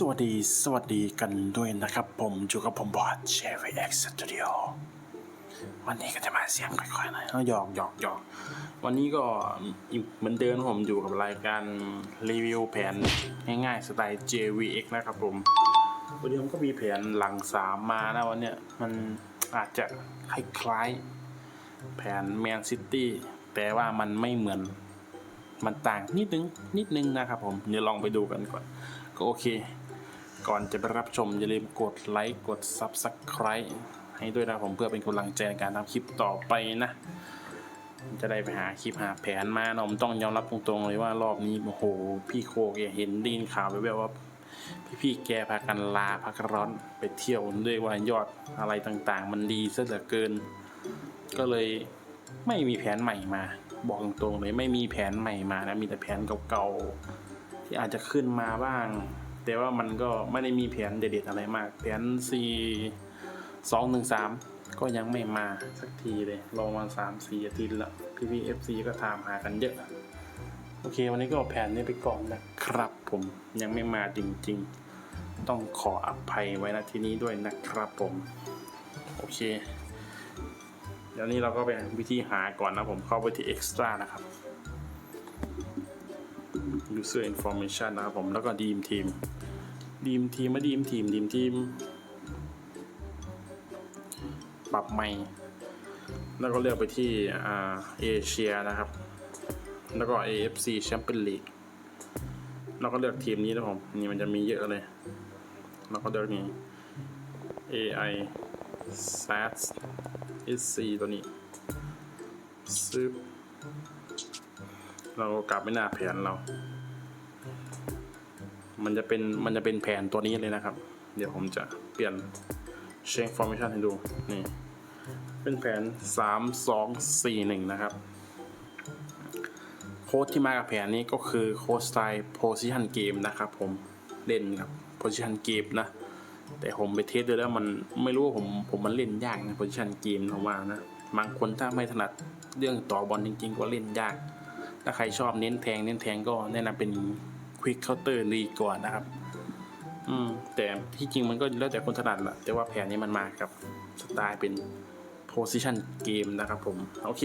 สวัสดีสวัสดีกันด้วยนะครับ ผมอยู่กับผมบอสเชฟเอ็กซ์สตูดิโอวันนี้ก็จะมาเสียงค่อยๆหน่อยหยอกหยอกหยอกวันนี้ก็เหมือนเดิมผมอยู่กับรายการรีวิวแผนง่ายๆสไตล์ JVX นะครับผมวันนี้ผมก็มีแผนหลังสามมานะวันเนี้ยมันอาจจะคล้ายๆแผนแมนซิตี้แต่ว่ามันไม่เหมือนมันต่างนิดนึงนิดนึงนะครับผมเดี๋ยวลองไปดูกันก่อนก็โอเค ก่อนจะไปรับชม อย่าลืมกดไลค์กด Subscribe ให้ด้วยนะผมเพื่อเป็นกำลังใจในการทำคลิปต่อไปนะ จะได้ไปหาคลิปหาแผนมาเนาะผมต้องยอมรับตรงๆเลยว่ารอบนี้โอ้โห พี่โคแกเห็นดีนข่าวไปแบบว่าพี่ๆแกพากันลาพักร้อนไปเที่ยวด้วยว่ายอดอะไรต่างๆ มันดีซะเหลือเกิน ก็เลยไม่มีแผนใหม่มา บอกตรงๆเลยไม่มีแผนใหม่มานะมีแต่แผนเก่าๆที่อาจจะขึ้นมาบ้าง แต่ว่ามันก็ไม่ได้มีแผนเด็ดๆอะไรมาก แผน C สองหนึ่งสามก็ยังไม่มาสักทีเลย รอมาสามสี่อาทิตย์ล้วพี่พีเอฟซีก็ถามหากันเยอะ โอเค วันนี้ก็แผนนี้ไปก่อนนะครับผมยังไม่มาจริงๆ ต้องขออภัยไว้ณที่นี้ด้วยนะครับผม โอเค เดี๋ยวนี้เราก็ไปวิธีหาก่อนนะผมเข้าไปที่ extra นะครับ user information นะครับผมแล้วก็ deem team deem team มา deem team deem team ปรับใหม่ แล้วก็เลือกไปที่อ่าเอเชียนะครับ แล้วก็ AFC Champions League แล้วก็เลือกทีมนี้นะผมนี่มันจะมีเยอะเลย แล้วก็เลือกนี้ AI SATS SC ตัวนี้ซึบเราก็กลับไปหน้าแผนเรา มันจะเป็นมันจะเป็นแผนตัวนี้เลยนะครับ เดี๋ยวผมจะเปลี่ยนเช็คฟอร์มชันให้ดูนี่เป็นแผน 3 2 4 1 นะครับ โค้ดที่มากับแผนนี้ก็คือโค้ดสไตล์ position game นะครับผมเล่นกับ position game นะ แต่ผมไปเทสดูแล้วมันไม่รู้ว่าผมผมมันเล่นยากนะ position game ผมว่านะบางคนถ้าไม่ถนัดเรื่องต่อบอลจริง ๆ ก็เล่นยาก ถ้าใครชอบเน้นแทงเน้นแทงก็แนะนำเป็น quick counter ดีกว่านะครับ อืม แต่ที่จริงมันก็แล้วแต่คนถนัดแหละแต่ว่าแผนนี้มันมากับสไตล์เป็น position game นะครับผม โอเค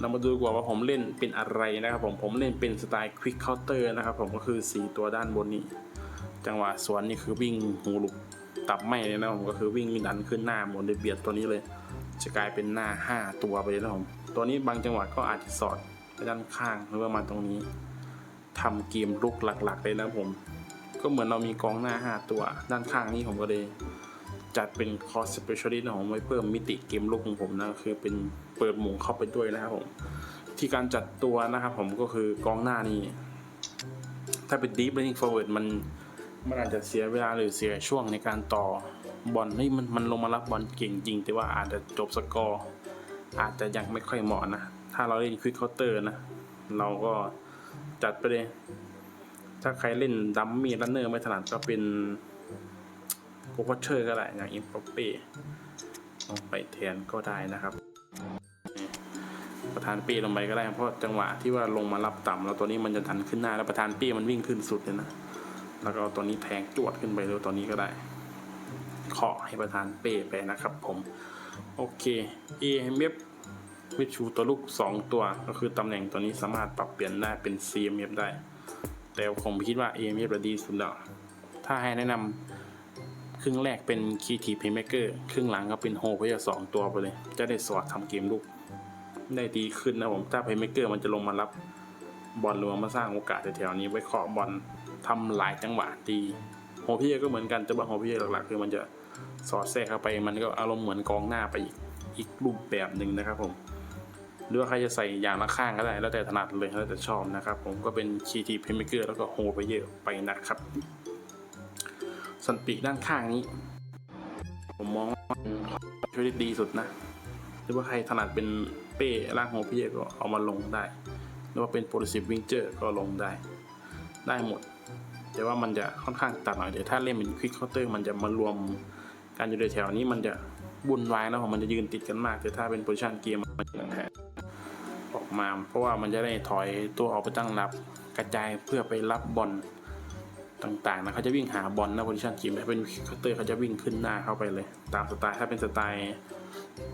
เรามาดูกว่าว่าผมเล่นเป็นอะไรนะครับผม ผมเล่นเป็นสไตล์ quick counter นะครับผมก็คือ4ตัวด้านบนนี้ จังหวะสวนนี่คือวิ่งหูหลุกตับไม่เลยนะผมก็คือวิ่งดันขึ้นหน้าหมดเลยเบียดตัวนี้เลย จะกลายเป็นหน้า 5 ตัวไปเลยนะผม ตัวนี้บางจังหวะก็อาจจะสอด ไปด้านข้างหรือว่ามาณตรงนี้ทำเกมลุกหลักๆเลยนะผม ก็เหมือนเรามีกองหน้า 5 ตัว ด้านข้างนี้ผมก็เลยจัดเป็นคอร์สเปเชียลิสต์ของผมไว้เพิ่มมิติเกมลุกของผมนะคือเป็นเปิดหมุงเข้าไปด้วยนะครับผม ที่การจัดตัวนะครับผมก็คือกองหน้านี่ถ้าเป็น deep running forward มันมันอาจจะเสียเวลาหรือเสียช่วงในการต่อบอลเฮ้ยมันมันลงมารับบอลเก่งจริง แต่ว่าอาจจะจบสกอร์อาจจะยังไม่ค่อยเหมาะนะ ถ้าเราเล่นควิกเคาน์เตอร์นะ เราก็จัดไปเลย ถ้าใครเล่นดัมมี่รันเนอร์ไม่ถนัดก็เป็นโปรเชอร์ก็ได้ อย่างอิมปอเป้ลงไปแทนก็ได้นะครับ ประธานเป้ลงไปก็ได้ เพราะจังหวะที่ว่าลงมารับต่ำแล้วตัวนี้มันจะทันขึ้นหน้า แล้วประธานเป้มันวิ่งขึ้นสุดเลยนะ แล้วก็ตัวนี้แทงจวดขึ้นไปเลยตัวนี้ก็ได้เคาะให้ประธานเป้ไปนะครับผม โอเค A เมฟ วิชูตัวลูก 2 ตัว ก็คือตำแหน่งตัวนี้สามารถปรับเปลี่ยนได้เป็น CMF ได้ แต่ผมคิดว่า AMF ดีสุดแล้ว ถ้าให้แนะนำครึ่งแรกเป็น Creative Playmaker ครึ่งหลังก็เป็นโฮเพย์สองตัวไปเลย จะได้สอดทำเกมลูก ได้ดีขึ้นนะผม ถ้า Playmaker มันจะลงมารับบอลรว่ามาสร้างโอกาสแถวๆนี้ไว้เคาะบอลทำหลายจังหวะดีโฮเพย์ก็เหมือนกันแต่ว่าโฮเพย์หลักๆ คือมันจะสอดแทรกเข้าไปมันก็อารมณ์เหมือนกองหน้าไปอีกอีกรูปแบบหนึ่งนะครับผม หรือว่าใครจะใส่อย่างละข้างก็ได้ แล้วแต่ถนัดเลยแล้วแต่ชอบนะครับ ผมก็เป็นคีทีเพมเกอร์แล้วก็โฮไปเยอะไปนะครับสันปีกด้านข้างนี้ ผมมองว่ามันช่วยได้ดีสุดนะหรือว่าใครถนัดเป็นเป้ล่างโฮพี่ก็เอามาลงได้ หรือว่าเป็นโปรซิฟวิงเจอร์ก็ลงได้ ได้หมด แต่ว่ามันจะค่อนข้างตัดหน่อยเดี๋ยวถ้าเล่นเป็นควิกเคาน์เตอร์มันจะมารวมการอยู่ในแถวนี้มันจะบุ่นวายแล้วผมมันจะยืนติดกันมากแต่ถ้าเป็นโพซิชันเกมมันจะแทน ออกมา เพราะว่ามันจะได้ถอยตัวออกไปตั้งรับกระจายเพื่อไปรับบอลต่างๆนะเขาจะวิ่งหาบอลนะโพซิชันทีมถ้าเป็นเคาน์เตอร์เขาจะวิ่งขึ้นหน้าเข้าไปเลย ตามสไตล์ถ้าเป็นสไตล์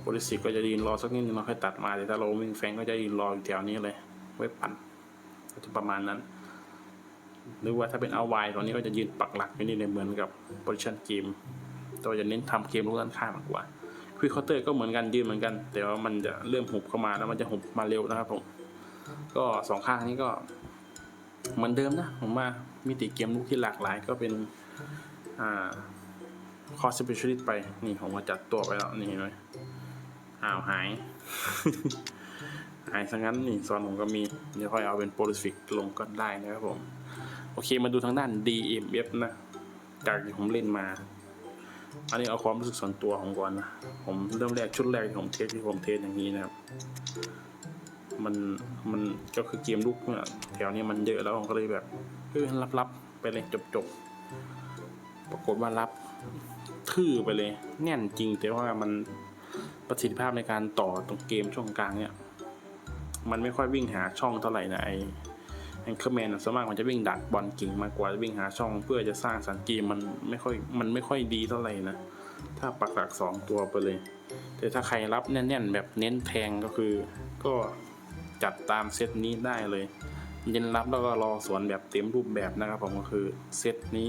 โพลิสิกก็จะยืนรอสักนิดนึงเราค่อยตัดมาแต่ถ้าเราวิ่งแฟงก็จะยืนรออยู่แถวนี้เลยไว้ปั่นก็จะประมาณนั้น หรือว่าถ้าเป็นเอาไวตอนนี้ก็จะยืนปักหลักอยู่นี่เลยเหมือนกับโพซิชันเกมแต่ว่าจะเน้นทำเกมลูกด้านข้างมากกว่า ควิกคาน์เตอร์ก็เหมือนกันยืนเหมือนกัน แต่ว่ามันจะเริ่มหุบเข้ามาแล้วมันจะหุบมาเร็วนะครับผม ก็สองข้างนี้ก็เหมือนเดิมนะ ผมว่ามิติเกมลูกที่หลากหลายก็เป็นอ่าคอสเปเชียลิตไป นี่ผมมาจัดตัวไปแล้ว นี่เห็นไหมอ้าวหาย หายซะงั้นนี่ซอนผมก็มี เดี๋ยวค่อยเอาเป็นโปรลิฟิกลงก็ได้นะครับผม โอเคมาดูทางด้าน DMF นะ จากที่ผมเล่นมา อันนี้เอาความรู้สึกส่วนตัวของก่อนนะ ผมเริ่มแรกชุดแรกที่ผมเทสที่ผมเทสอย่างนี้นะครับ มันมันก็คือเกมลูกเนี่ยแถวนี้มันเยอะแล้วผมก็เลยแบบเออรับรับๆไปเลยจบจบๆ ปรากฏว่ารับทื่อไปเลย แน่นจริงแต่ว่ามันประสิทธิภาพในการต่อตรงเกมช่วงกลางเนี่ย มันไม่ค่อยวิ่งหาช่องเท่าไหร่นะไอ แองเกอร์แมนส่วนมากมันจะวิ่งดักบอลเก่งมากกว่าวิ่งหาช่องเพื่อจะสร้างสรรค์เกมมันไม่ค่อยมันไม่ค่อยดีเท่าไหร่นะถ้าปักหลักสองตัวไปเลย แต่ถ้าใครรับแน่นๆแบบเน้นแทงก็คือ ก็จัดตามเซตนี้ได้เลยเย็นรับแล้วก็รอสวนแบบเต็มรูปแบบนะครับผมก็คือเซตนี้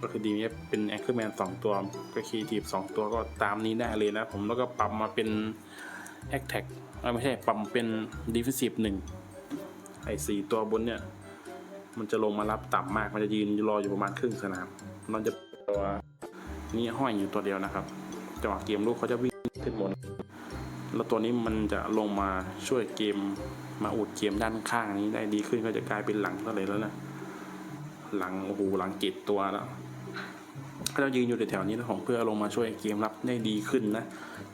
ก็คือดีเเป็นแองเกอร์แมนสองตัวก็คีทีฟสองตัวก็ตามนี้ได้เลยนะผมแล้วก็ปรับมาเป็นแอคแท็กไม่ใช่ปรับเป็นดีฟิสิฟหนึ่ง ไอ้สี่ตัวบนเนี่ย มันจะลงมารับต่ำมาก มันจะยืนรออยู่ประมาณครึ่งสนาม มันจะตัวนี้ห้อยอยู่ตัวเดียวนะครับ จังหวะเกมลูกเขาจะวิ่งขึ้นบน แล้วตัวนี้มันจะลงมาช่วยเกมมาอุดเกมด้านข้างนี้ได้ดีขึ้นก็จะกลายเป็นหลังเท่าไหร่แล้วนะ หลังโอ้โหหลังเจ็ดตัวแล้วเขาจะยืนอยู่แถวๆนี้นะผมเพื่อลงมาช่วยเกมรับได้ดีขึ้นนะ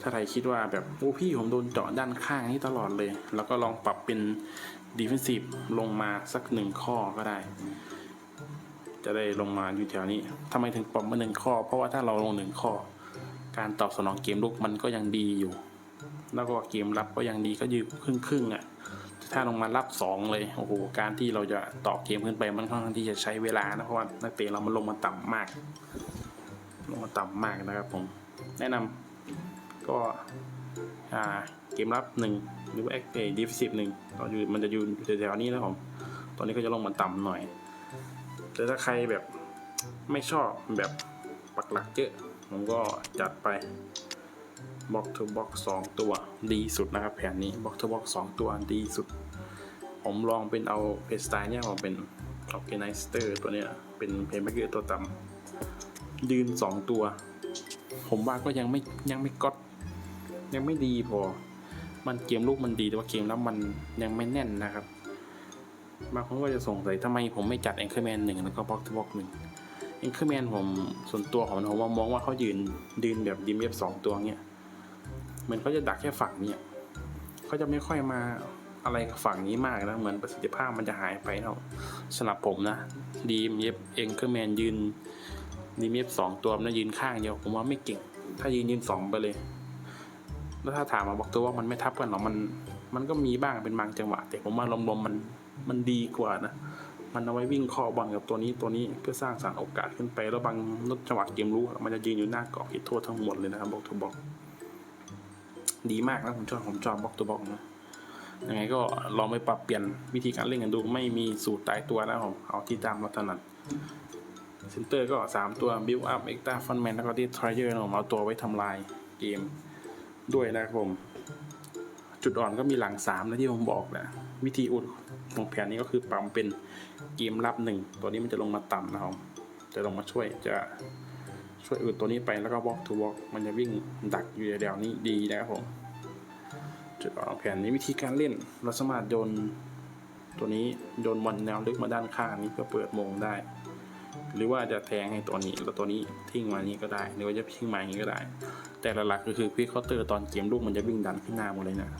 ถ้าใครคิดว่าแบบโอ้พี่ผมโดนเจาะด้านข้างนี้ตลอดเลย แล้วก็ลองปรับเป็นดีเฟนซีฟลงมาสักหนึ่งข้อก็ได้ จะได้ลงมาอยู่แถวนี้ทำไมถึงปรับมาหนึ่งข้อ เพราะว่าถ้าเราลงหนึ่งข้อ การตอบสนองเกมลุกมันก็ยังดีอยู่ แล้วก็เกมรับก็ยังดีก็ยืนครึ่งครึ่งๆอะถ้าลงมารับสองเลยโอ้โหการที่เราจะต่อเกมขึ้นไปมันค่อนข้างที่จะใช้เวลานะเพราะว่านักเตะเรามันลงมาต่ำมาก ลงมาต่ำมากนะครับผมแนะนำ ก็เกมรับหนึ่งหรือว่าแอคเอดีฟสิบหนึ่งก็อยู่มันจะอยู่แถวๆนี้นะผมตอนนี้ก็จะลงมาต่ำหน่อย แต่ถ้าใครแบบไม่ชอบแบบปักหลักเยอะผมก็จัดไปบล็อกทูบล็อกสองตัวดีสุดนะครับ แผนนี้บล็อกทูบล็อกสองตัวดีสุด ผมลองเป็นเอาเพสไตล์เนี่ยผมเป็นออ g แกไนสเตอร์ตัวเนี้ยเป็นเพย์แมกเกอร์ตัวต่ำยืนสองตัว ผมว่าก็ยังไม่ยังไม่ก๊อต ยังไม่ดีพอ มันเกมลูกมันดีแต่ว่าเกมแล้วมันยังไม่แน่นนะครับ บางคนก็จะสงสัยทำไมผมไม่จัดแองเกอร์แมนหนึ่งแล้วก็บ็อกทูบล็อกหนึ่งแองเกอร์แมนผมส่วนตัวของผมมองว่าเขายืนยืนแบบดีเอฟสองตัวเนี้ยมือนเขาจะดักแค่ฝั่งนี้อะเขาจะไม่ค่อยมาอะไรกับฝั่งนี้มากนะ เหมือนประสิทธิภาพมันจะหายไปเนาะสำหรับผมนะ ดีมเย็บเองเกอร์แมนยืนดีมเย็บสองตัวนะยืนข้างเดียว ผมว่าไม่เก่ง ถ้ายืนยืนสองไปเลย แล้วถ้าถามมาบอกตัวว่ามันไม่ทับกันหรอมัน มันก็มีบ้างเป็นบางจังหวะ แต่ผมว่ารวมๆมันมันดีกว่านะ มันเอาไว้วิ่งข้อบอลกับตัวนี้ตัวนี้เพื่อสร้างสรรค์โอกาสขึ้นไป แล้วบางจังหวะเกมรู้มันจะยืนอยู่หน้ากรอบผิดโทษทั้งหมดเลยนะครับบอกทูบอก ดีมากนะผมชอบผมชอบบอกตัวบอกนะยังไงก็ลองไปปรับเปลี่ยนวิธีการเล่นกันดูไม่มีสูตรตายตัวนะผมเอาที่ตามเราถนัดเซนเตอร์ก็ 3 ตัว build up extra fun man แล้วก็ที่ tryer นะผมเอาตัวไว้ทำลายเกม ด้วยนะครับผม จุดอ่อนก็มีหลัง3นะที่ผมบอกแหละวิธีอุดของแผนนี้ก็คือปรับเป็นเกมรับหนึ่งตัวนี้มันจะลงมาต่ำนะครับจะลงมาช่วยจะช่วยอืดตัวนี้ไปแล้วก็บล็อกทูบล็อกมันจะวิ่งดักอยู่แถวๆนี้ดีนะครับผมจุดอ่อนของแผนนี้วิธีการเล่นเราสามารถโยนตัวนี้โยนบอลแนวลึกมาด้านข้างนี้เพื่อเปิดโมงได้ หรือว่าจะแทงให้ตัวนี้แล้วตัวนี้ทิ้งมานี้ก็ได้ หรือว่าจะทิ้งมาอย่างนี้ก็ได้ แต่หลักๆก็คือควิกเคาน์เตอร์ตอนเกมลูกมันจะวิ่งดันขึ้นหน้าหมดเลยนะ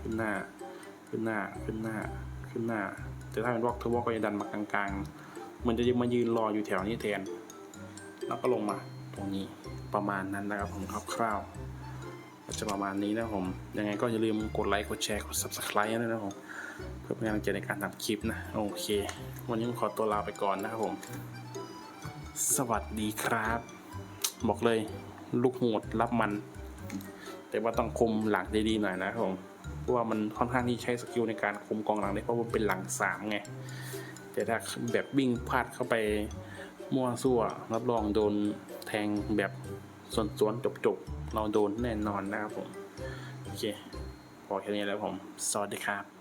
ขึ้นหน้า ขึ้นหน้าขึ้นหน้าขึ้นหน้า แต่ถ้าเป็นบล็อกทูบล็อกก็จะดันมากลางๆ มันจะมายืนรออยู่แถวนี้แทน แล้วก็ลงมาตรงนี้ประมาณนั้นนะครับผมคร่าวๆก็จะประมาณนี้นะครับผม ยังไงก็อย่าลืมกดไลค์กดแชร์กด subscribe ด้วยนะครับผมเพื่อเพื่อเป็นกำลังใจในการทำคลิปนะ โอเค วันนี้ผมขอตัวลาไปก่อนนะครับผม สวัสดีครับ บอกเลย ลูกโหดรับมัน แต่ว่าต้องคุมหลังดีๆหน่อยนะครับผมเพราะว่ามันค่อนข้างที่ใช้สกิลในการคุมกองหลังได้เพราะว่าเป็นหลังสามไงแต่ถ้าแบบวิ่งพลาดเข้าไปมั่วซั่วรับรองโดนแทงแบบส่วนสวนๆจบๆเราโดนแน่นอนนะครับผมโอเคพอแค่นี้แล้วผม สวัสดีครับ